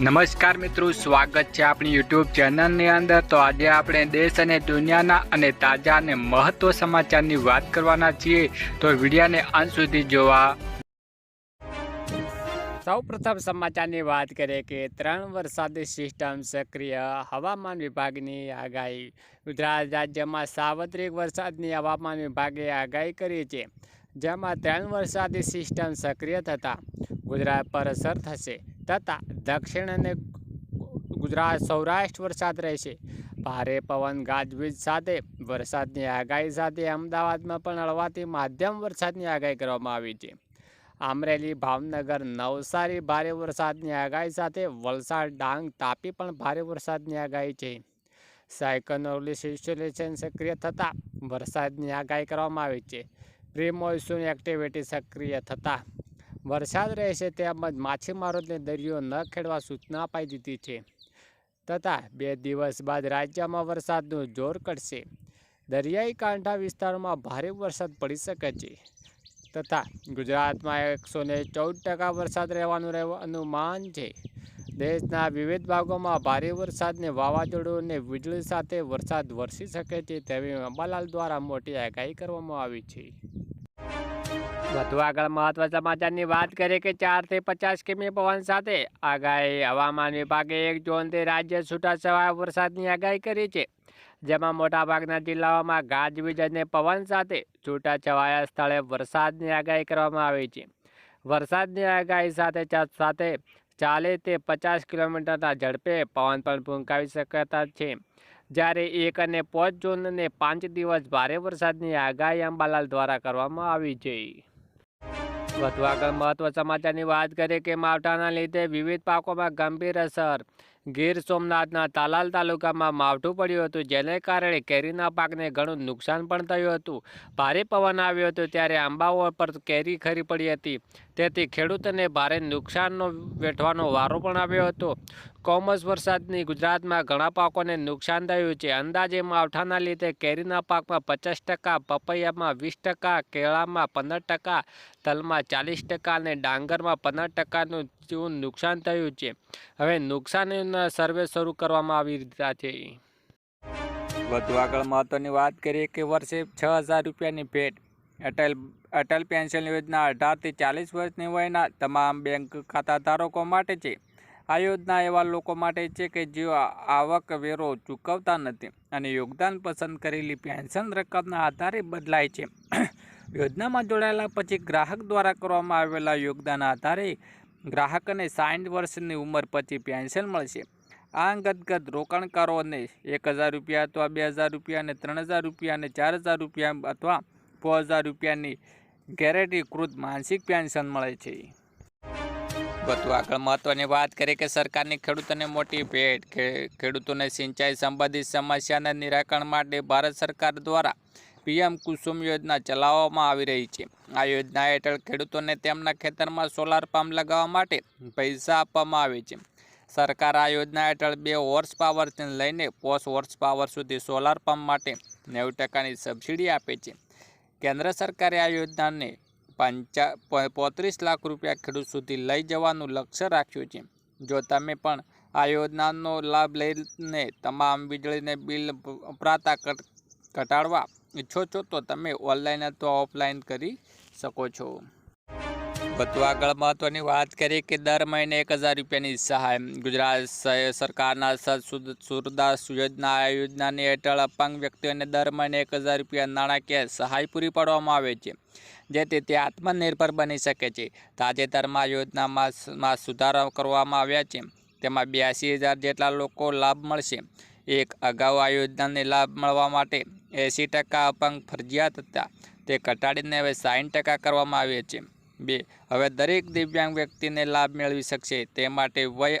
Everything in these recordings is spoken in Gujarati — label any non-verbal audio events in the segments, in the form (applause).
નમસ્કાર મિત્રો, સ્વાગત છે આપણી યુટ્યુબ ચેનલની અંદર. તો આજે આપણે દેશ અને દુનિયાના અને તાજા અને મહત્વ સમાચારની વાત કરવાના છીએ. તો વિડીયાને અંત સુધી જોવા. સૌ પ્રથમ સમાચારની વાત કરીએ કે ત્રણ વરસાદી સિસ્ટમ સક્રિય હવામાન વિભાગની આગાહી. ગુજરાત રાજ્યમાં સાર્વત્રિક વરસાદની હવામાન વિભાગે આગાહી કરી છે, જેમાં ત્રણ વરસાદી સિસ્ટમ સક્રિય થતાં ગુજરાત પર અસર થશે. તથા દક્ષિણ અને ગુજરાત સૌરાષ્ટ્ર વરસાદ રહેશે. ભારે પવન, ગાજવીજ સાથે વરસાદની આગાહી સાથે અમદાવાદમાં પણ હળવાથી માધ્યમ વરસાદની આગાહી કરવામાં આવી છે. અમરેલી, ભાવનગર, નવસારી ભારે વરસાદની આગાહી સાથે વલસાડ, ડાંગ, તાપી પણ ભારે વરસાદની આગાહી છે. સાયકનોલી સિચ્યુએશન સક્રિય થતાં વરસાદની આગાહી કરવામાં આવી છે. પ્રી મોન્સૂન એક્ટિવિટી સક્રિય થતાં વરસાદ રહેશે તેમજ માછીમારોને દરિયો ન ખેડવા સૂચના અપાઈ દીધી છે. તથા બે દિવસ બાદ રાજ્યમાં વરસાદનું જોર ઘટશે. દરિયાઈ કાંઠા વિસ્તારોમાં ભારે વરસાદ પડી શકે છે. તથા ગુજરાતમાં એકસો ને ચૌદ ટકા વરસાદ રહેવાનું રહેવા અનુમાન છે. દેશના વિવિધ ભાગોમાં ભારે વરસાદને વાવાઝોડું વીજળી સાથે વરસાદ વરસી શકે છે તેવી અંબાલાલ દ્વારા મોટી આગાહી કરવામાં આવી છે. વધુ આગળ મહત્વ સમાચારની વાત કરીએ કે ચારથી પચાસ કિમી પવન સાથે આગાહી હવામાન વિભાગે એક જૂનથી રાજ્ય છૂટાછવાયા વરસાદની આગાહી કરી છે, જેમાં મોટાભાગના જિલ્લાઓમાં ગાજવીજ અને પવન સાથે છૂટાછવાયા સ્થળે વરસાદની આગાહી કરવામાં આવી છે. વરસાદની આગાહી સાથે સાથે ચાલે તે પચાસ કિલોમીટરના ઝડપે પવન પણ ફૂંકાવી શકતા છે. જ્યારે એક અને પાંચ જૂન અને પાંચ દિવસ ભારે વરસાદની આગાહી અંબાલાલ દ્વારા કરવામાં આવી છે. વધુ આગળ મહત્વ સમાચારની વાત કરીએ કે માવઠાના લીધે વિવિધ પાકોમાં ગંભીર અસર ગીર સોમનાથના તાલાલ તાલુકામાં માવઠું પડ્યું હતું, જેને કારણે કેરીના પાકને ઘણું નુકસાન પણ થયું હતું. ભારે પવન આવ્યો હતો ત્યારે આંબાઓ પર કેરી ખરી પડી હતી. તેથી ખેડૂતોને ભારે નુકસાનનો વેઠવાનો વારો પણ આવ્યો હતો. કોમર્સ વરસાદની ગુજરાતમાં ઘણા પાકોને નુકસાન થયું છે. અંદાજે માવઠાના લીધે કેરીના પાકમાં પચાસ ટકા, પપૈયામાં વીસ ટકા, કેળામાં પંદર ટકા, તલમાં ચાલીસ ટકા અને ડાંગરમાં પંદર ટકાનું નુકસાન થયું છે. હવે નુકસાનીના સર્વે શરૂ કરવામાં આવી રહ્યા છે વધુ આગળ મહત્વની વાત કરીએ કે વર્ષે છ હજાર રૂપિયાની ભેટ. અટલ અટલ પેન્શન યોજના અઢારથી ચાલીસ વર્ષની વયના તમામ બેંક ખાતા ધારકો માટે છે. આ યોજના એવા લોકો માટે છે કે જેઓ આવક વેરો ચૂકવતા નથી અને યોગદાન પસંદ કરેલી પેન્શન રકમના આધારે બદલાય છે. (coughs) યોજનામાં જોડાયેલા પછી ગ્રાહક દ્વારા કરવામાં આવેલા યોગદાન આધારે ગ્રાહકને સાઠ વર્ષની ઉંમર પછી પેન્શન મળશે. આ અંગતગત રોકાણકારોને એક હજાર રૂપિયા અથવા બે હજાર રૂપિયા અને ત્રણ હજાર રૂપિયા અને ચાર હજાર રૂપિયા અથવા છ હજાર રૂપિયાની ગેરંટીકૃત માનસિક પેન્શન મળે છે. વધુ આગળ મહત્વની વાત કરીએ કે સરકારની ખેડૂતોને મોટી ભેટ ખેડૂતોને સિંચાઈ સંબંધિત સમસ્યાના નિરાકરણ માટે ભારત સરકાર દ્વારા પીએમ કુસુમ યોજના ચલાવવામાં આવી રહી છે. આ યોજના હેઠળ ખેડૂતોને તેમના ખેતરમાં સોલાર પંપ લગાવવા માટે પૈસા આપવામાં આવે છે. સરકાર આ યોજના હેઠળ બે હોર્સ પાવરથી લઈને પોસ હોર્સ પાવર સુધી સોલાર પંપ માટે નેવું ટકાની સબસિડી આપે છે. કેન્દ્ર સરકારે આ યોજનાને પંચા પોત્રીસ લાખ રૂપિયા ખેડૂત સુધી લઈ જવાનું લક્ષ્ય રાખ્યું છે. જો તમે પણ આ યોજનાનો લાભ લઈને તમામ વીજળીને બિલ વપરાતા ઘટ- ઘટાડવા ઈચ્છો છો તો તમે ઓનલાઈન અથવા ઓફલાઈન કરી શકો છો. વધુ આગળ મહત્વની વાત કરીએ કે દર મહિને એક હજાર રૂપિયાની સહાય. ગુજરાત સરકારના સુરદાસ યોજના યોજનાની હેઠળ અપંગ વ્યક્તિઓને દર મહિને એક હજાર રૂપિયા નાણાકીય સહાય પૂરી પાડવામાં આવે છે, જેથી તે આત્મનિર્ભર બની શકે છે. તાજેતરમાં યોજનામાં સુધારા કરવામાં આવ્યા છે. તેમાં બ્યાસી હજાર જેટલા લોકો લાભ મળશે. એક અગાઉ આ યોજનાને લાભ મળવા માટે એંસી ટકા અપંગ ફરજિયાત હતા. તે ઘટાડીને હવે સાઠ ટકા કરવામાં આવે છે. બે, હવે દરેક દિવ્યાંગ વ્યક્તિને લાભ મેળવી શકશે તે માટે વય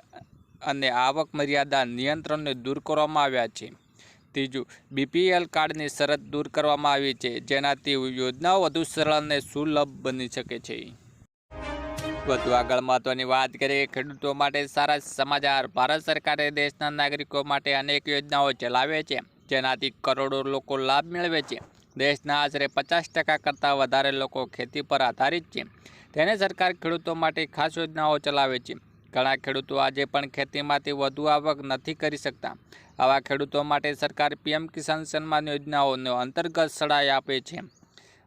અને આવક મર્યાદા નિયંત્રણને દૂર કરવામાં આવ્યા છે. ત્રીજું બીપીએલ કાર્ડની શરત દૂર કરવામાં આવી છે, જેનાથી યોજનાઓ વધુ સરળ અને સુલભ બની શકે છે. વધુ આગળ મહત્વની વાત કરીએ, ખેડૂતો માટે સારા સમાચાર. ભારત સરકારે દેશના નાગરિકો માટે અનેક યોજનાઓ ચલાવે છે. જેનાથી કરોડો લોકો લાભ મેળવે છે. દેશના આશરે પચાસ ટકા કરતાં વધારે લોકો ખેતી પર આધારિત છે. તેને સરકાર ખેડૂતો માટે ખાસ યોજનાઓ ચલાવે છે. ઘણા ખેડૂતો આજે પણ ખેતીમાંથી વધુ આવક નથી કરી શકતા. આવા ખેડૂતો માટે સરકાર પીએમ કિસાન સન્માન યોજનાઓનો અંતર્ગત સહાય આપે છે.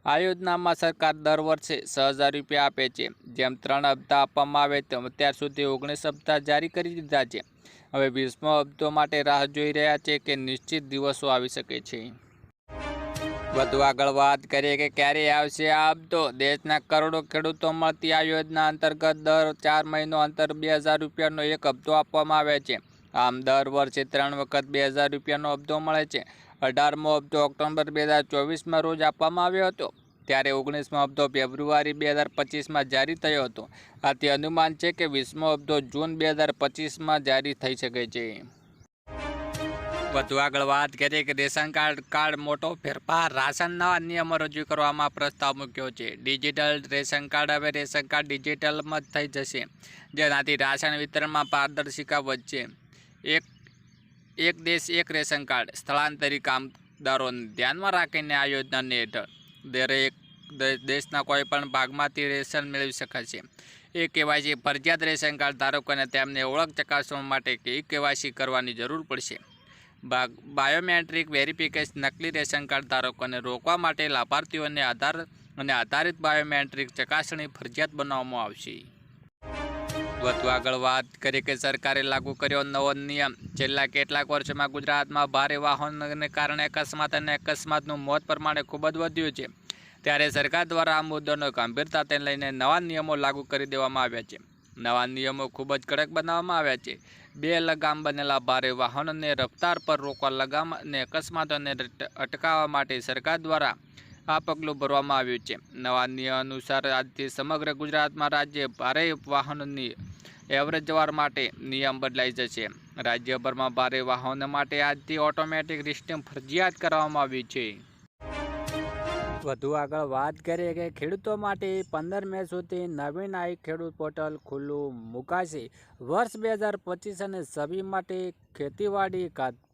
આ યોજનામાં સરકાર દર વર્ષે છ હજાર રૂપિયા આપે છે. જેમ ત્રણ હપ્તા આપવામાં આવે તેમ અત્યાર સુધી ઓગણીસ હપ્તા જારી કરી દીધા છે. હવે વીસમો હપ્તો માટે રાહ જોઈ રહ્યા છે કે નિશ્ચિત દિવસો આવી શકે છે. વધુ આગળ વાત કરીએ કે ક્યારે આવશે આ હપ્તો? દેશના કરોડો ખેડૂતો મળતી આ યોજના અંતર્ગત દર ચાર મહિનો અંતર બે હજાર રૂપિયાનો એક હપ્તો આપવામાં આવે છે. આમ દર વર્ષે ત્રણ વખત બે હજાર રૂપિયાનો હપ્તો મળે છે. અઢારમો હપ્તો ઓક્ટોબર બે હજાર ચોવીસમાં રોજ આપવામાં આવ્યો હતો. ત્યારે ઓગણીસમો હપ્તો ફેબ્રુઆરી બે હજાર પચીસમાં જારી થયો હતો. આથી અનુમાન છે કે વીસમો હપ્તો જૂન બે હજાર પચીસમાં જારી થઈ શકે છે. વધુ આગળ વાત કરીએ કે રેશન કાર્ડ કાર્ડ મોટો ફેરફાર રાશનના નિયમો રજૂ કરવામાં પ્રસ્તાવ મૂક્યો છે. ડિજિટલ રેશન કાર્ડ હવે રેશન કાર્ડ ડિજિટલમાં જ થઈ જશે, જેનાથી રાશન વિતરણમાં પારદર્શિકા વધશે. એક એક દેશ એક રેશન કાર્ડ સ્થળાંતરી કામદારોને ધ્યાનમાં રાખીને આ યોજનાને હેઠળ દરેક દેશના કોઈ પણ ભાગમાંથી રેશન મેળવી શકાશે એ કેવાયસી ફરજિયાત રેશન કાર્ડ ધારકોને તેમને ઓળખ ચકાસવા માટે કે કેવાયસી કરવાની જરૂર પડશે. ભાગ, બાયોમેટ્રિક વેરિફિકેશન નકલી રેશન કાર્ડ ધારકોને રોકવા માટે લાભાર્થીઓને આધાર અને આધારિત બાયોમેટ્રિક ચકાસણી ફરજિયાત બનાવવામાં આવશે. વધુ આગળ વાત કરીએ કે સરકારે લાગુ કર્યો નવો નિયમ. છેલ્લા કેટલાક વર્ષોમાં ગુજરાતમાં ભારે વાહનોને કારણે અકસ્માત અને અકસ્માતનું મોત પ્રમાણે ખૂબ જ વધ્યું છે. ત્યારે સરકાર દ્વારા આ મુદ્દાનો ગંભીરતાને લઈને નવા નિયમો લાગુ કરી દેવામાં આવ્યા છે. નવા નિયમો ખૂબ જ કડક બનાવવામાં આવ્યા છે. બે લગામ બનેલા ભારે વાહનોને રફતાર પર રોકવા લગામ અને અકસ્માતોને અટકાવવા માટે સરકાર દ્વારા આ પગલું ભરવામાં આવ્યું છે. નવા નિયમ અનુસાર આજથી સમગ્ર ગુજરાતમાં રાજ્ય ભારે વાહનોની એવરેજ જવાર માટે નિયમ બદલાઈ જશે. રાજ્યભરમાં ભારે વાહનો માટે આજથી ઓટોમેટિક સિસ્ટમ ફરજિયાત કરવામાં આવી છે. વધુ આગળ વાત કરીએ કે ખેડૂતો માટે પંદર મે સુધી નવીન આઈ ખેડૂત પોર્ટલ ખુલ્લું મુકાશે. વર્ષ બે હજાર પચીસ અને છવ્વીસ માટે ખેતીવાડી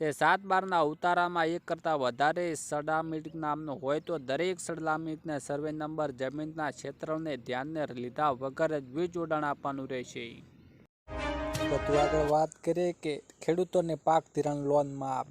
તે સાત બારના ઉતારામાં એક કરતાં વધારે સડામિટ નામનો હોય તો દરેક સડામિટને સર્વે નંબર જમીનના ક્ષેત્રને ધ્યાનને લીધા વગર જ વીજ જોડાણ આપવાનું રહેશે. વધુ આગળ વાત કરીએ કે ખેડૂતોને પાક ધિરાણ લોન માફ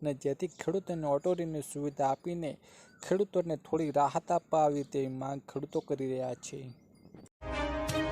અને જેથી ખેડૂતોને ઓટો રિન્યૂ સુવિધા આપીને ખેડૂતોને થોડી રાહત આપવા આવી તેવી માંગ ખેડૂતો કરી રહ્યા છે.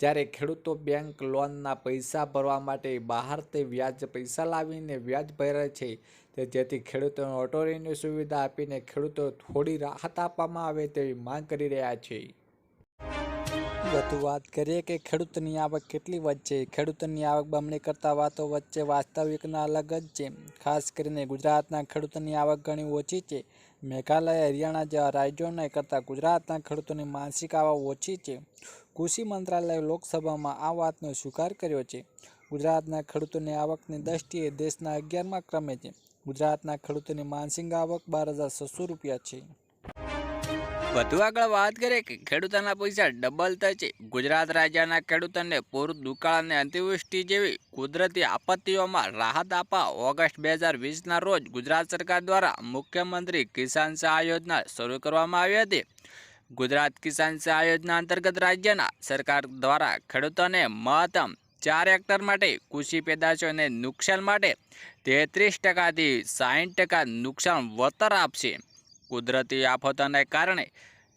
જ્યારે ખેડૂતો બેંક લોનના પૈસા ભરવા માટે બહારથી વ્યાજ પૈસા લાવીને વ્યાજ ભરે છે, તે જેથી ખેડૂતોને ઓટો રિન્યુ સુવિધા આપીને ખેડૂતો થોડી રાહત આપવામાં આવે તેવી માંગ કરી રહ્યા છે. વધુ વાત કરીએ કે ખેડૂતની આવક કેટલી વચ્ચે ખેડૂતોની આવક બમણી કરતા વાતો વચ્ચે વાસ્તવિકના અલગ જ છે. ખાસ કરીને ગુજરાતના ખેડૂતોની આવક ઘણી ઓછી છે. મેઘાલય, હરિયાણા જેવા રાજ્યોને કરતાં ગુજરાતના ખેડૂતોની માનસિક આવક ઓછી છે. કૃષિ મંત્રાલયે લોકસભામાં આ વાતનો સ્વીકાર કર્યો છે. ગુજરાતના ખેડૂતોની આવકની દ્રષ્ટિએ દેશના અગિયારમાં ક્રમે છે. ગુજરાતના ખેડૂતોની માનસિક આવક બાર હજાર છસો રૂપિયા છે. વધુ આગળ વાત કરીએ કે ખેડૂતોના પૈસા ડબલ થશે ગુજરાત રાજ્યના ખેડૂતોને પૂર દુકાળ અને અતિવૃષ્ટિ જેવી કુદરતી આપત્તિઓમાં રાહત આપવા ઓગસ્ટ બે હજાર વીસના રોજ ગુજરાત સરકાર દ્વારા મુખ્યમંત્રી કિસાન સહાય યોજના શરૂ કરવામાં આવી હતી. ગુજરાત કિસાન સહાય યોજના અંતર્ગત રાજ્યના સરકાર દ્વારા ખેડૂતોને મહત્તમ ચાર હેક્ટર માટે કૃષિ પેદાશોને નુકસાન માટે તેત્રીસ ટકાથી સાહીઠ ટકા નુકસાન વળતર આપશે. કુદરતી આફતોને કારણે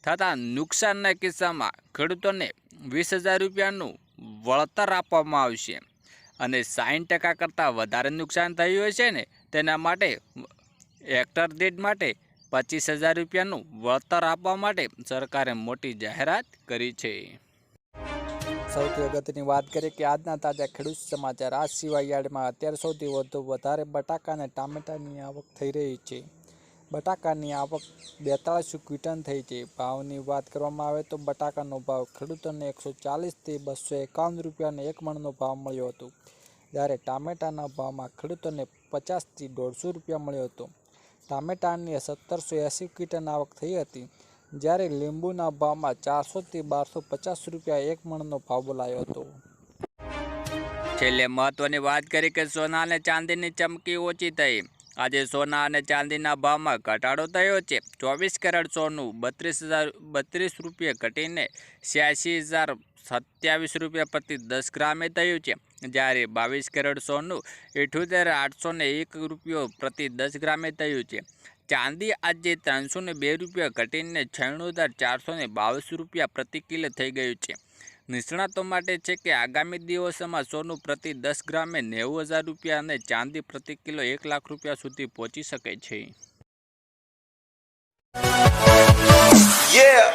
થતા નુકસાનના કિસ્સામાં ખેડૂતોને વીસ હજાર રૂપિયાનું વળતર આપવામાં આવશે અને સાઠ ટકા કરતાં વધારે નુકસાન થયું હશે ને તેના માટે હેક્ટર દીઠ માટે પચીસ હજાર રૂપિયાનું વળતર આપવા માટે સરકારે મોટી જાહેરાત કરી છે. સૌથી અગત્યની વાત કરીએ કે આજના તાજા ખેડૂત સમાચાર આ સિવાય યાર્ડમાં અત્યારે સૌથી વધુ વધારે બટાકા અને ટામેટાની આવક થઈ રહી છે. બટાકાની આવક બેતાળીસ ક્વિન્ટલ થઈ છે. ભાવની વાત કરવામાં આવે તો બટાકાનો ભાવ ખેડૂતોને એકસો ચાલીસથી બસો એકાવન રૂપિયાનો એક મણનો ભાવ મળ્યો હતો. જ્યારે ટામેટાના ભાવમાં ખેડૂતોને પચાસથી દોઢસો રૂપિયા મળ્યો હતો. ટામેટાની સત્તરસો એંસી ક્વિન્ટલ આવક થઈ હતી, જ્યારે લીંબુના ભાવમાં ચારસોથી બારસો પચાસ રૂપિયા એક મણનો ભાવ બોલાયો હતો. છેલ્લે મહત્વની વાત કરી કે સોના અને ચાંદીની ચમકી ઓછી થઈ. આજે સોના અને ચાંદીના ભાવમાં ઘટાડો થયો છે. ચોવીસ કેરેટ સોનું બત્રીસ હજાર, બત્રીસ રૂપિયા ઘટીને છ્યાસી હજાર સત્યાવીસ રૂપિયા પ્રતિ દસ ગ્રામે થયું છે. જ્યારે બાવીસ કેરેટ સોનું ઇઠ્યોતેર આઠસો એક રૂપિયો પ્રતિ દસ ગ્રામે થયું છે. ચાંદી આજે ત્રણસો બે રૂપિયા ઘટીને છણું હજાર ચારસો બાવીસ રૂપિયા પ્રતિ કિલો થઈ ગયું છે. નિષ્ણાતો માટે છે કે આગામી દિવસોમાં સોનું પ્રતિ દસ ગ્રામે નેવું હજાર રૂપિયા અને ચાંદી પ્રતિ કિલો એક લાખ રૂપિયા સુધી પહોંચી શકે છે. Yeah.